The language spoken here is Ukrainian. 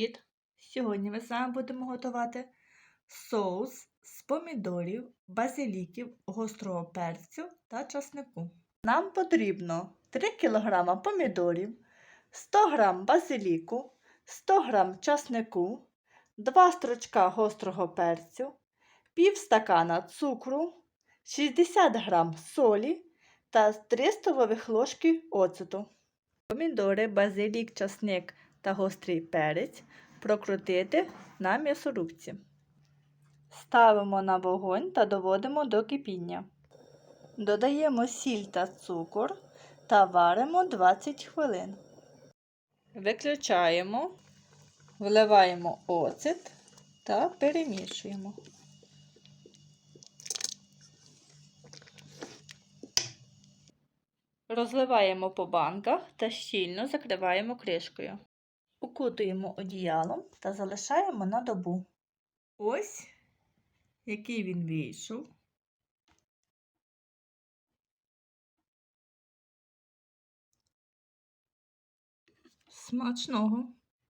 Привіт! Сьогодні ми з вами будемо готувати соус з помідорів, базиліків, гострого перцю та часнику. Нам потрібно 3 кг помідорів, 100 г базиліку, 100 г часнику, 2 стручка гострого перцю, пів стакана цукру, 60 г солі та 3 столових ложки оцету. Помідори, базилік, часник та гострий перець прокрутити на м'ясорубці. Ставимо на вогонь та доводимо до кипіння. Додаємо сіль та цукор та варимо 20 хвилин. Виключаємо, вливаємо оцет та перемішуємо. Розливаємо по банках та щільно закриваємо кришкою. Укутуємо одіялом та залишаємо на добу. Ось який він вийшов. Смачного!